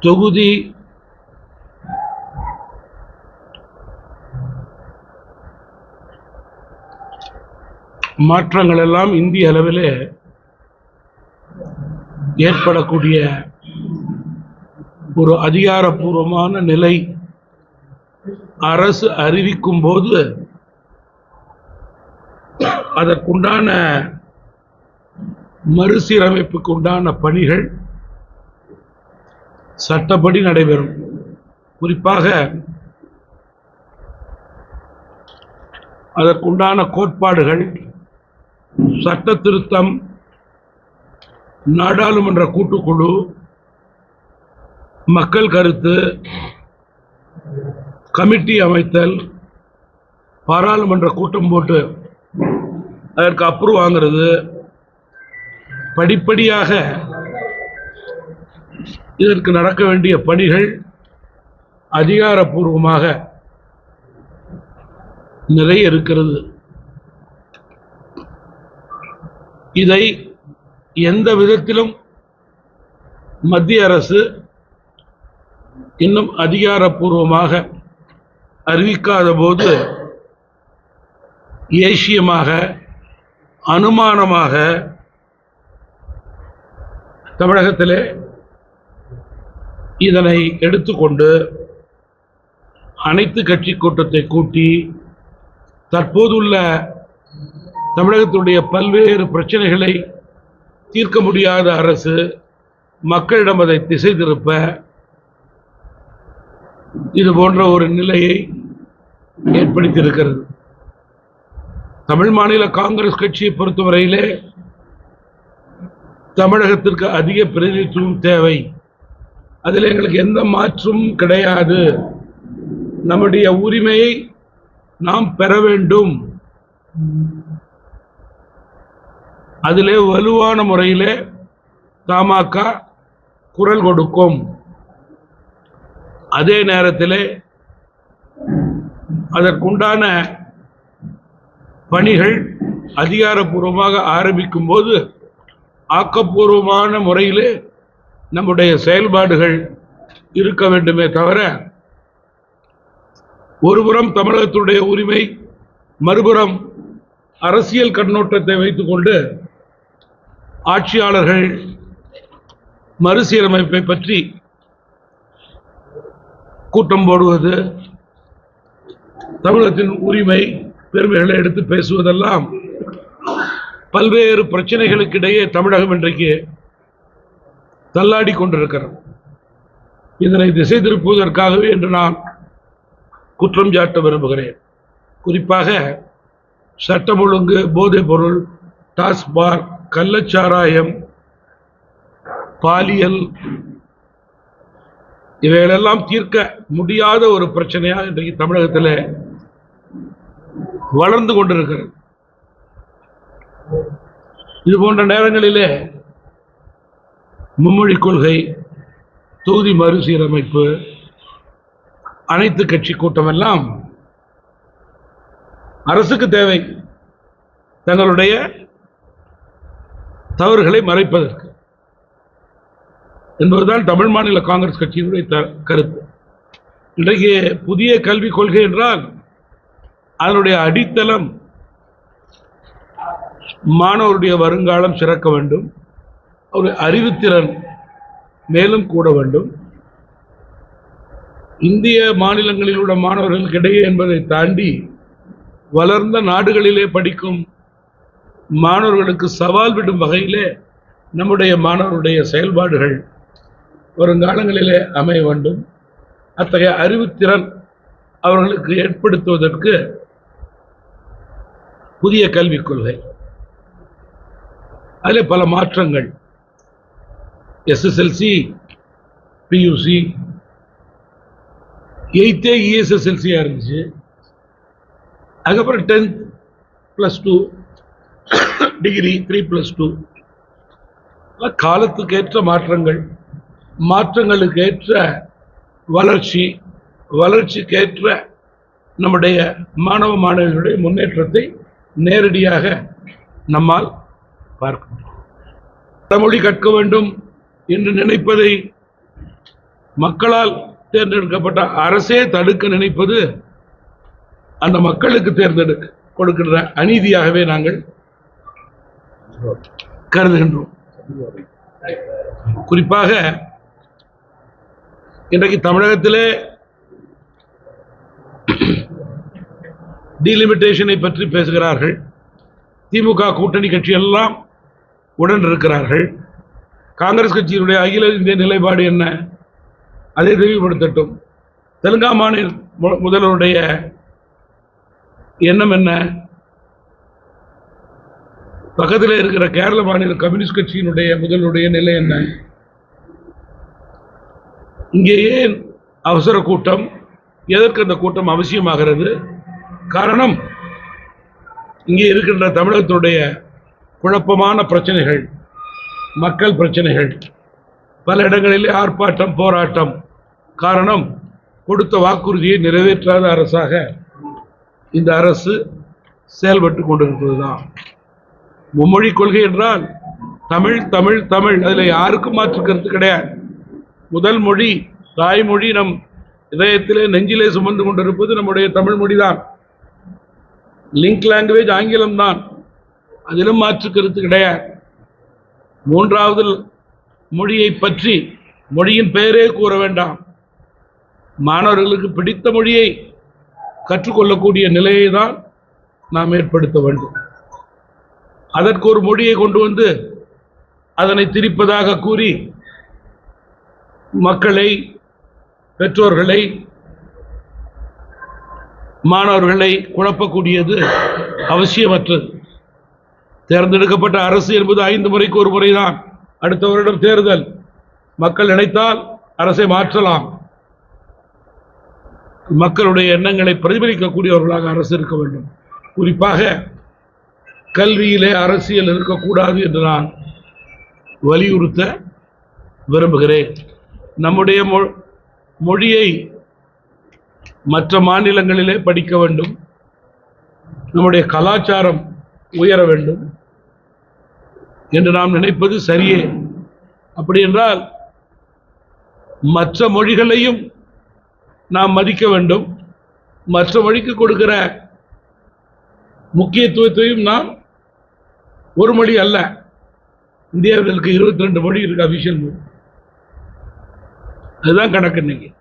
தொகுதி மாற்றங்கள் எல்லாம் இந்திய அளவிலே ஏற்படக்கூடிய ஒரு அதிகாரப்பூர்வமான நிலை. அரசு அறிவிக்கும் போது அதற்குண்டான மறுசீரமைப்புக்கு உண்டான பணிகள் சட்டப்படி நடைபெறும். குறிப்பாக அதற்குண்டான கோட்பாடுகள் சட்ட திருத்தம் நாடாளுமன்ற கூட்டுக்குழு மக்கள் கருத்து கமிட்டி அமைத்தல் பாராளுமன்ற கூட்டம் போட்டு அதற்கு அப்ரூவ் வாங்கிறது படிப்படியாக இதற்கு நடக்க வேண்டிய பணிகள் அதிகாரப்பூர்வமாக நிறைய இருக்கிறது. இதை எந்த விதத்திலும் மத்திய அரசு இன்னும் அதிகாரப்பூர்வமாக அறிவிக்காத போது ஏசியமாக அனுமானமாக தமிழகத்திலே இதனை எடுத்துக்கொண்டு அனைத்து கட்சி கூட்டத்தை கூட்டி தற்போதுள்ள தமிழகத்துடைய பல்வேறு பிரச்சனைகளை தீர்க்க முடியாத அரசு மக்களிடம் அதை திசை திருப்ப இது போன்ற ஒரு நிலையை ஏற்படுத்தியிருக்கிறது. தமிழ் மாநில காங்கிரஸ் கட்சியை பொறுத்தவரையிலே தமிழகத்திற்கு அதிக பிரதிநிதித்துவம் தேவை. அதில் எங்களுக்கு எந்த மாற்றும் கிடையாது. நம்முடைய உரிமையை நாம் பெற வேண்டும். அதிலே வலுவான முறையிலே தமாக குரல் கொடுக்கும். அதே நேரத்திலே அதற்குண்டான பணிகள் அதிகாரப்பூர்வமாக ஆரம்பிக்கும் போது ஆக்கப்பூர்வமான முறையிலே நம்முடைய செயல்பாடுகள் இருக்க வேண்டுமே தவிர ஒருபுறம் தமிழகத்துடைய உரிமை மறுபுறம் அரசியல் கண்ணோட்டத்தை வைத்துக்கொண்டு ஆட்சியாளர்கள் மறுசீரமைப்பை பற்றி கூட்டம் போடுவது தமிழகத்தின் உரிமை பெருமைகளை எடுத்து பேசுவதெல்லாம் பல்வேறு பிரச்சனைகளுக்கிடையே தமிழகம் இன்றைக்கு தள்ளாடி கொண்டிருக்கிறது. இதனை திசை திருப்புவதற்காகவே என்று நான் குற்றம் சாட்ட விரும்புகிறேன். குறிப்பாக சட்டம் ஒழுங்கு போதைப் பொருள் டாஸ்மாக் கள்ளச்சாராயம் பாலியல் இவைகளெல்லாம் தீர்க்க முடியாத ஒரு பிரச்சனையாக இன்றைக்கு தமிழகத்தில் வளர்ந்து கொண்டிருக்கிறது. இது போன்ற நேரங்களிலே மும்மொழி கொள்கை தொகுதி மறுசீரமைப்பு அனைத்து கட்சி கூட்டம் எல்லாம் அரசுக்கு தேவை. தங்களுடைய தவறுகளை மறைப்பதற்கு. என்பதுதான் தமிழ் மாநில காங்கிரஸ் கட்சியினுடைய த- கருத்து. இன்றைக்கு புதிய கல்விக் கொள்கை என்றால் அதனுடைய அடித்தளம் மாணவருடைய வருங்காலம் சிறக்க வேண்டும். ஒரு அறிவுத்திறன் மேலும் கூட வேண்டும். இந்திய மாநிலங்களில் உள்ள மாணவர்களுக்கிடையே என்பதை தாண்டி வளர்ந்த நாடுகளிலே படிக்கும் மாணவர்களுக்கு சவால் விடும் வகையிலே நம்முடைய மாணவருடைய செயல்பாடுகள் வருங்காலங்களிலே அமைய வேண்டும். அத்தகைய அறிவுத்திறன் அவர்களுக்கு ஏற்படுத்துவதற்கு புதிய கல்விக் கொள்கை. அதில் பல மாற்றங்கள் எஸ்எஸ்எல்சி பியூசி எயித்தே இஎஸ்எஸ்எல்சியாக இருந்துச்சு அதுக்கப்புறம் tenth plus two degree three plus two காலத்துக்கேற்ற மாற்றங்கள் மாற்றங்களுக்கு ஏற்ற வளர்ச்சி வளர்ச்சிக்கேற்ற நம்முடைய மாணவ மாணவிகளுடைய முன்னேற்றத்தை நேரடியாக நம்மால் பார்க்க முடியும். கற்க வேண்டும். என்று நினைப்பதை மக்களால் தேர்ந்தெடுக்கப்பட்ட அரசே தடுக்க நினைப்பது அந்த மக்களுக்கு தேர்ந்தெடுக்க கொடுக்கின்ற அநீதியாகவே நாங்கள் கருதுகின்றோம். குறிப்பாக இன்றைக்கு தமிழகத்திலே டீலிமிட்டேஷனை பற்றி பேசுகிறார்கள். திமுக கூட்டணி கட்சி எல்லாம் உடன் இருக்கிறார்கள். காங்கிரஸ் கட்சியினுடைய அகில இந்திய நிலைப்பாடு என்ன? அதை தெளிவுபடுத்தட்டும். தெலுங்கா மாநில மு- முதல்வருடைய எண்ணம் என்ன? பக்கத்தில் இருக்கிற கேரள மாநில கம்யூனிஸ்ட் கட்சியினுடைய முதல்வருடைய நிலை என்ன? இங்கே ஏன் அவசர கூட்டம்? எதற்கு அந்த கூட்டம் அவசியமாகிறது? காரணம் இங்கே இருக்கின்ற தமிழகத்துடைய குழப்பமான பிரச்சனைகள். மக்கள் பிரச்சனைகள். பல இடங்களிலே ஆர்ப்பாட்டம் போராட்டம். காரணம் கொடுத்த வாக்குறுதியை நிறைவேற்றாத அரசாக இந்த அரசு செயல்பட்டு கொண்டிருப்பதுதான். மும்மொழி கொள்கை என்றால் தமிழ் தமிழ் தமிழ். அதில் யாருக்கும் மாற்று கருத்து கிடையாது. முதல் மொழி தாய்மொழி நம் இதயத்திலே நெஞ்சிலே சுமந்து கொண்டிருப்பது நம்முடைய தமிழ் மொழிதான். லிங்க் லாங்குவேஜ் ஆங்கிலம் தான். அதிலும் மாற்று கருத்து கிடையாது. மூன்றாவது மொழியை பற்றி மொழியின் பெயரே கூற வேண்டாம். மாணவர்களுக்கு பிடித்த மொழியை கற்றுக்கொள்ளக்கூடிய நிலையை தான் நாம் ஏற்படுத்த வேண்டும். அதற்கு ஒரு மொழியை கொண்டு வந்து அதனை திரிப்பதாக கூறி மக்களை பெற்றோர்களை மாணவர்களை குழப்பக்கூடியது அவசியமற்றது. தேர்ந்தெடுக்கப்பட்ட அரசு என்பது ஐந்து முறைக்கு ஒரு முறைதான். அடுத்த வருடம் தேர்தல். மக்கள் நினைத்தால் அரசை மாற்றலாம். மக்களுடைய எண்ணங்களை பிரதிபலிக்கக்கூடியவர்களாக அரசு இருக்க வேண்டும். குறிப்பாக கல்வியிலே அரசியல் இருக்கக்கூடாது என்று நான் வலியுறுத்த விரும்புகிறேன். நம்முடைய மொ- மொழியை மற்ற மாநிலங்களிலே படிக்க வேண்டும். நம்முடைய கலாச்சாரம் உயர வேண்டும். என்று நாம் நினைப்பது சரியே? அப்படி என்றால் மற்ற மொழிகளையும் நாம் மதிக்க வேண்டும். மற்ற மொழிக்கு கொடுக்கிற முக்கியத்துவத்தையும் நாம் ஒரு மொழி அல்ல. இந்தியாவில் இருபத்தி ரெண்டு மொழி இருக்கு அபிஷியல் மொழி. அதுதான் கணக்கு இன்னைக்கு